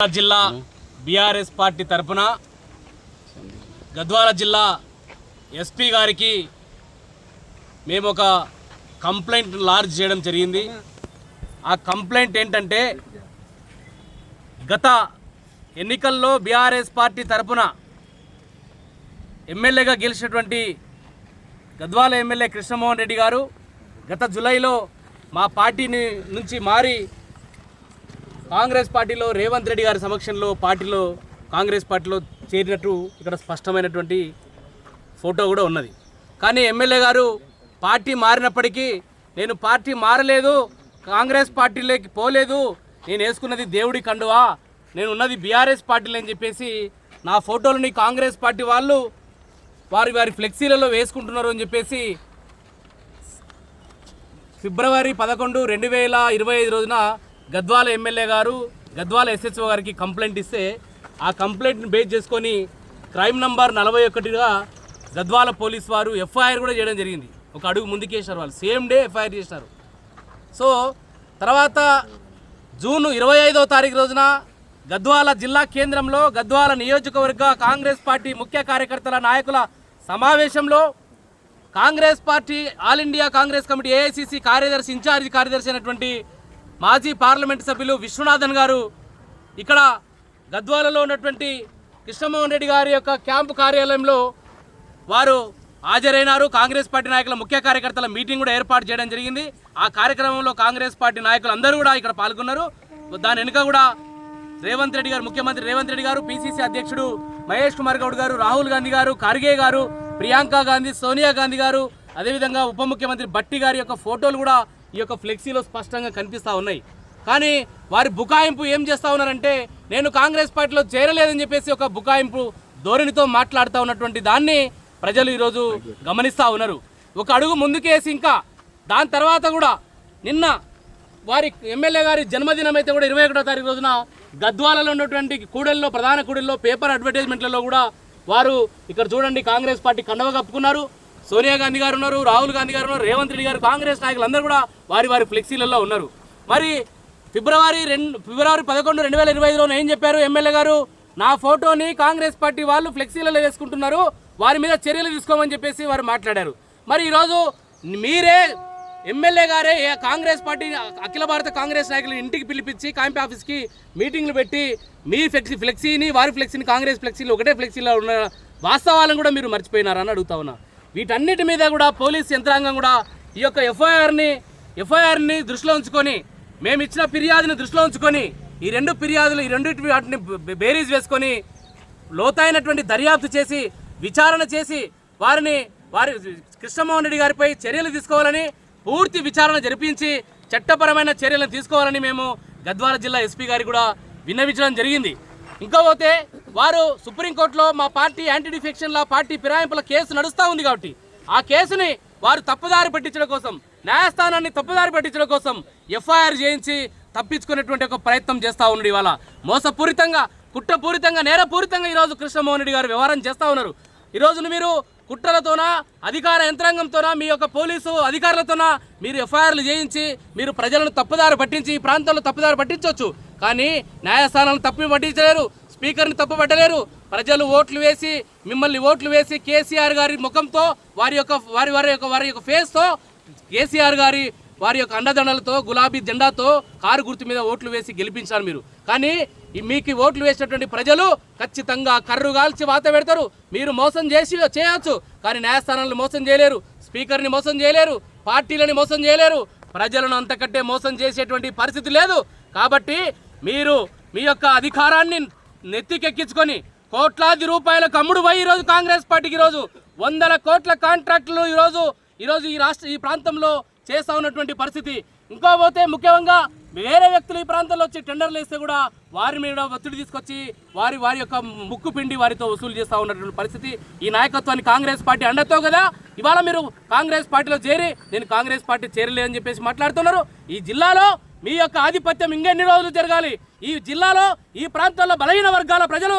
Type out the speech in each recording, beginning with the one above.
గద్వాల జిల్లా BRS party తరపున గద్వాల జిల్లా ఎస్పీ గారికి మేము ఒక కంప్లైంట్ లార్జ్ చేయడం జరిగింది. ఆ కంప్లైంట్ ఏంటంటే గత ఎన్నికల్లో బీఆర్ఎస్ పార్టీ తరపున ఎమ్మెల్యేగా గెలిచినటువంటి గద్వాల ఎమ్మెల్యే కృష్ణమోహన్ రెడ్డి గారు గత జూలైలో మా పార్టీని నుంచి మారి కాంగ్రెస్ పార్టీలో రేవంత్ రెడ్డి గారి సమక్షంలో పార్టీలో కాంగ్రెస్ పార్టీలో చేరినట్టు ఇక్కడ స్పష్టమైనటువంటి ఫోటో కూడా ఉన్నది. కానీ ఎమ్మెల్యే గారు పార్టీ మారినప్పటికీ నేను పార్టీ మారలేదు కాంగ్రెస్ పార్టీలోకి పోలేదు నేను వేసుకున్నది దేవుడి కండువా నేను ఉన్నది బీఆర్ఎస్ పార్టీలు అని చెప్పేసి నా ఫోటోలని కాంగ్రెస్ పార్టీ వాళ్ళు వారి వారి ఫ్లెక్సీలలో వేసుకుంటున్నారు అని చెప్పేసి ఫిబ్రవరి పదకొండు రెండు వేల ఇరవై ఐదు రోజున గద్వాల ఎమ్మెల్యే గారు గద్వాల ఎస్హెచ్ఓ గారికి కంప్లైంట్ ఇస్తే ఆ కంప్లైంట్ని బేస్ చేసుకొని క్రైమ్ నంబర్ నలభై ఒకటిగా గద్వాల పోలీస్ వారు ఎఫ్ఐఆర్ కూడా చేయడం జరిగింది. ఒక అడుగు ముందుకేసారు వాళ్ళు. సేమ్ డే ఎఫ్ఐఆర్ చేశారు. సో తర్వాత జూన్ ఇరవై ఐదవ తారీఖు రోజున గద్వాల జిల్లా కేంద్రంలో గద్వాల నియోజకవర్గ కాంగ్రెస్ పార్టీ ముఖ్య కార్యకర్తల నాయకుల సమావేశంలో Congress party all India Congress committee AICC కార్యదర్శి ఇన్ఛార్జి కార్యదర్శి అయినటువంటి మాజీ పార్లమెంట్ సభ్యులు విశ్వనాథన్ గారు ఇక్కడ గద్వాలలో ఉన్నటువంటి కృష్ణమోహన్ రెడ్డి గారి యొక్క క్యాంపు కార్యాలయంలో వారు హాజరైనారు. కాంగ్రెస్ పార్టీ నాయకుల ముఖ్య కార్యకర్తల మీటింగ్ కూడా ఏర్పాటు చేయడం జరిగింది. ఆ కార్యక్రమంలో కాంగ్రెస్ పార్టీ నాయకులు అందరూ కూడా ఇక్కడ పాల్గొన్నారు. దాని వెనుక కూడా రేవంత్ రెడ్డి గారు ముఖ్యమంత్రి రేవంత్ రెడ్డి గారు పిసిసి అధ్యక్షుడు మహేష్ కుమార్ గౌడ్ గారు రాహుల్ గాంధీ గారు ఖర్గే గారు ప్రియాంక గాంధీ సోనియా గాంధీ గారు అదేవిధంగా ఉప ముఖ్యమంత్రి బట్టి గారి యొక్క ఫోటోలు కూడా ఈ యొక్క ఫ్లెక్సీలో స్పష్టంగా కనిపిస్తూ ఉన్నాయి. కానీ వారి బుకాయింపు ఏం చేస్తూ ఉన్నారంటే నేను కాంగ్రెస్ పార్టీలో చేరలేదని చెప్పేసి ఒక బుకాయింపు ధోరణితో మాట్లాడుతూ ఉన్నటువంటి దాన్ని ప్రజలు ఈరోజు గమనిస్తూ ఉన్నారు. ఒక అడుగు ముందుకేసి ఇంకా దాని తర్వాత కూడా నిన్న వారి ఎమ్మెల్యే గారి జన్మదినం అయితే కూడా ఇరవై ఒకటో తారీఖు రోజున గద్వాలలో ఉన్నటువంటి కూడల్లో ప్రధాన కూడల్లో పేపర్ అడ్వర్టైజ్మెంట్లలో కూడా వారు ఇక్కడ చూడండి కాంగ్రెస్ పార్టీ కండవ కప్పుకున్నారు. సోనియా గాంధీ గారు ఉన్నారు రాహుల్ గాంధీ గారు ఉన్నారు రేవంత్ రెడ్డి గారు కాంగ్రెస్ నాయకులు అందరూ కూడా వారి వారి ఫ్లెక్సీలలో ఉన్నారు. మరి ఫిబ్రవరి రెండు ఫిబ్రవరి పదకొండు రెండు వేల ఇరవై ఐదులో ఏం చెప్పారు ఎమ్మెల్యే గారు? నా ఫోటోని కాంగ్రెస్ పార్టీ వాళ్ళు ఫ్లెక్సీలలో వేసుకుంటున్నారు వారి మీద చర్యలు తీసుకోమని చెప్పేసి వారు మాట్లాడారు. మరి ఈరోజు మీరే ఎమ్మెల్యే గారే కాంగ్రెస్ పార్టీ అఖిల భారత కాంగ్రెస్ నాయకులు ఇంటికి పిలిపించి క్యాంప్ ఆఫీస్కి మీటింగ్లు పెట్టి మీ ఫ్లెక్సీ ఫ్లెక్సీని వారి ఫ్లెక్సీని కాంగ్రెస్ ఫ్లెక్సీలు ఒకటే ఫ్లెక్సీలో ఉన్న వాస్తవాలను కూడా మీరు మర్చిపోయినారని అడుగుతా ఉన్నా. వీటన్నిటి మీద కూడా పోలీస్ యంత్రాంగం కూడా ఈ యొక్క ఎఫ్ఐఆర్ని ఎఫ్ఐఆర్ని దృష్టిలో ఉంచుకొని మేము ఇచ్చిన ఫిర్యాదుని దృష్టిలో ఉంచుకొని ఈ రెండు ఫిర్యాదులు ఈ రెండు వాటిని బేరీజ్ వేసుకొని లోతైనటువంటి దర్యాప్తు చేసి విచారణ చేసి వారిని వారి కృష్ణమోహన్ రెడ్డి గారిపై చర్యలు తీసుకోవాలని పూర్తి విచారణ జరిపించి చట్టపరమైన చర్యలను తీసుకోవాలని మేము గద్వాల జిల్లా ఎస్పీ గారికి కూడా విన్నవించడం జరిగింది. ఇంకపోతే వారు సుప్రీంకోర్టులో మా పార్టీ యాంటీ డిఫెక్షన్ల పార్టీ ఫిరాయింపుల కేసు నడుస్తూ ఉంది కాబట్టి ఆ కేసుని వారు తప్పుదారి పట్టించడం కోసం న్యాయస్థానాన్ని తప్పుదారి పట్టించడం కోసం ఎఫ్ఐఆర్ చేయించి తప్పించుకునేటువంటి ఒక ప్రయత్నం చేస్తూ ఉన్నాడు ఇవాళ. మోసపూరితంగా కుట్రపూరితంగా నేరపూరితంగా ఈరోజు కృష్ణమోహన్ రెడ్డి గారు వ్యవహారం చేస్తూ ఉన్నారు. ఈరోజు మీరు కుట్రలతోనా అధికార యంత్రాంగంతోనా మీ యొక్క పోలీసు అధికారులతోనా మీరు ఎఫ్ఐఆర్లు చేయించి మీరు ప్రజలను తప్పుదారి పట్టించి ఈ ప్రాంతంలో తప్పుదారి పట్టించవచ్చు. కానీ న్యాయస్థానాలను తప్పు పట్టించలేరు. స్పీకర్ని తప్పుపట్టలేరు. ప్రజలు ఓట్లు వేసి మిమ్మల్ని ఓట్లు వేసి కేసీఆర్ గారి ముఖంతో వారి యొక్క వారి వారి యొక్క వారి యొక్క ఫేస్తో కేసీఆర్ గారి వారి యొక్క అండదండలతో గులాబీ జెండాతో కారు గుర్తు మీద ఓట్లు వేసి గెలిపించారు మీరు. కానీ మీకు ఓట్లు వేసినటువంటి ప్రజలు ఖచ్చితంగా కర్రు కాల్చి వాత పెడతారు. మీరు మోసం చేసి చేయొచ్చు. కానీ న్యాయస్థానాలను మోసం చేయలేరు. స్పీకర్ని మోసం చేయలేరు. పార్టీలని మోసం చేయలేరు. ప్రజలను అంతకంటే మోసం చేసేటువంటి పరిస్థితి లేదు. కాబట్టి మీరు మీ యొక్క అధికారాన్ని నెత్తికెక్కించుకొని కోట్లాది రూపాయల కమ్ముడు పోయి ఈరోజు కాంగ్రెస్ పార్టీకి ఈరోజు వందల కోట్ల కాంట్రాక్టులు ఈరోజు ఈరోజు ఈ రాష్ట్ర ఈ ప్రాంతంలో చేస్తా ఉన్నటువంటి పరిస్థితి. ఇంకా పోతే ముఖ్యంగా వేరే వ్యక్తులు ఈ ప్రాంతంలో వచ్చి టెండర్లు వేస్తే కూడా వారి మీద ఒత్తిడి తీసుకొచ్చి వారి వారి యొక్క ముక్కు పిండి వారితో వసూలు చేస్తూ ఉన్నటువంటి పరిస్థితి. ఈ నాయకత్వాన్ని కాంగ్రెస్ పార్టీ అండతో కదా? ఇవాళ మీరు కాంగ్రెస్ పార్టీలో చేరి నేను కాంగ్రెస్ పార్టీ చేరలేదని చెప్పేసి మాట్లాడుతున్నారు. ఈ జిల్లాలో మీ యొక్క ఆధిపత్యం ఇంకెన్ని రోజులు జరగాలి? ఈ జిల్లాలో ఈ ప్రాంతాల్లో బలహీన వర్గాల ప్రజలు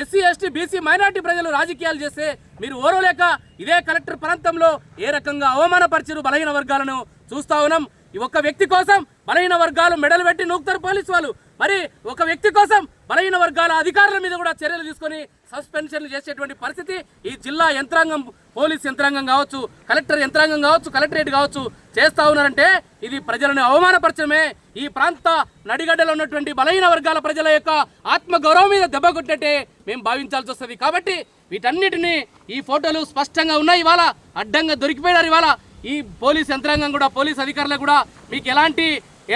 ఎస్సీ ఎస్టీ బీసీ మైనార్టీ ప్రజలు రాజకీయాలు చేస్తే మీరు ఓరవలేక ఇదే కలెక్టర్ ప్రాంతంలో ఏ రకంగా అవమానపరిచారు బలహీన వర్గాలను? చూస్తా ఉన్నాం. ఈ ఒక్క వ్యక్తి కోసం బలహీన వర్గాలు మెడలు పెట్టి నూకుతారు పోలీసు వాళ్ళు. మరి ఒక వ్యక్తి కోసం బలహీన వర్గాల అధికారుల మీద కూడా చర్యలు తీసుకొని సస్పెన్షన్లు చేసేటువంటి పరిస్థితి ఈ జిల్లా యంత్రాంగం పోలీస్ యంత్రాంగం కావచ్చు కలెక్టర్ యంత్రాంగం కావచ్చు కలెక్టరేట్ కావచ్చు చేస్తా ఉన్నారంటే ఇది ప్రజలను అవమానపరచడమే. ఈ ప్రాంత నడిగడ్డలో ఉన్నటువంటి బలహీన వర్గాల ప్రజల యొక్క ఆత్మగౌరవం మీద దెబ్బ కొట్టినట్టే మేము భావించాల్సి వస్తుంది. కాబట్టి వీటన్నిటిని ఈ ఫోటోలు స్పష్టంగా ఉన్నాయి ఇవాళ. అడ్డంగా దొరికిపోయినారు ఇవాళ. ఈ పోలీస్ యంత్రాంగం కూడా పోలీస్ అధికారులకు కూడా మీకు ఎలాంటి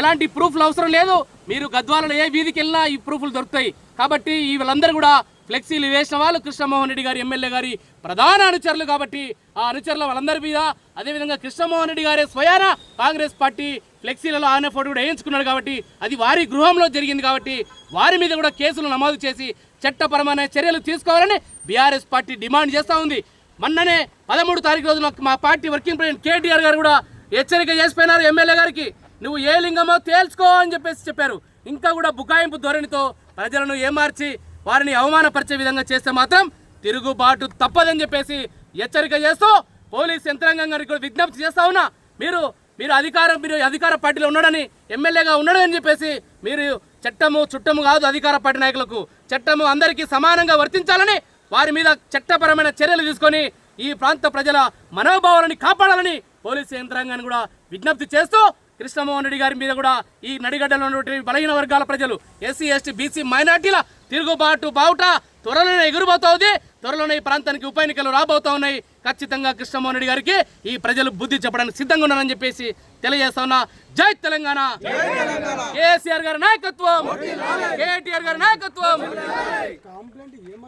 ఎలాంటి ప్రూఫ్లు అవసరం లేదు. మీరు గద్వాలలో ఏ వీధికి వెళ్ళినా ఈ ప్రూఫ్లు దొరుకుతాయి. కాబట్టి ఈ వీళ్ళందరూ కూడా ఫ్లెక్సీలు వేసిన వాళ్ళు కృష్ణమోహన్ రెడ్డి గారి ఎమ్మెల్యే గారి ప్రధాన అనుచరులు కాబట్టి ఆ అనుచరుల వాళ్ళందరి మీద అదేవిధంగా కృష్ణమోహన్ రెడ్డి గారే స్వయాన కాంగ్రెస్ పార్టీ ఫ్లెక్సీలలో ఆయన ఫోటో కూడా వేయించుకున్నాడు కాబట్టి అది వారి గృహంలో జరిగింది కాబట్టి వారి మీద కూడా కేసులు నమోదు చేసి చట్టపరమైన చర్యలు తీసుకోవాలని బీఆర్ఎస్ పార్టీ డిమాండ్ చేస్తూ ఉంది. మొన్ననే పదమూడు తారీఖు రోజున మా పార్టీ వర్కింగ్ ప్రెసిడెంట్ కేటీఆర్ గారు కూడా హెచ్చరిక చేసిపోయినారు ఎమ్మెల్యే గారికి. నువ్వు ఏ లింగమో తేల్చుకో అని చెప్పేసి చెప్పారు. ఇంకా కూడా బుకాయింపు ధోరణితో ప్రజలను ఏమార్చి వారిని అవమానపరిచే విధంగా చేస్తే మాత్రం తిరుగుబాటు తప్పదని చెప్పేసి హెచ్చరిక చేస్తూ పోలీస్ యంత్రాంగం గారికి కూడా విజ్ఞప్తి చేస్తా ఉన్నా. మీరు మీరు అధికారం మీరు అధికార పార్టీలో ఉన్నాడని ఎమ్మెల్యేగా ఉన్నాడని చెప్పేసి మీరు చట్టము చుట్టము కాదు అధికార పార్టీ నాయకులకు చట్టము అందరికీ సమానంగా వర్తించాలని వారి మీద చట్టపరమైన చర్యలు తీసుకొని ఈ ప్రాంత ప్రజల మనోభావాలని కాపాడాలని పోలీసు యంత్రాంగాన్ని కూడా విజ్ఞప్తి చేస్తూ కృష్ణమోహన్ రెడ్డి గారి మీద కూడా ఈ నడిగడ్డలో ఉన్నటువంటి బలహీన వర్గాల ప్రజలు ఎస్సీ ఎస్టీ బీసీ మైనార్టీల తిరుగుబాటు బావుట త్వరలోనే ఎగురుబోతోంది. త్వరలోనే ఈ ప్రాంతానికి ఉప ఎన్నికలు రాబోతా ఉన్నాయి. ఖచ్చితంగా కృష్ణమోహన్ రెడ్డి గారికి ఈ ప్రజలు బుద్ధి చెప్పడానికి సిద్ధంగా ఉన్నారని చెప్పేసి తెలియజేస్తా ఉన్నా. జై తెలంగాణ. కేసీఆర్ గారి నాయకత్వం. కేటీఆర్ గారి నాయకత్వం.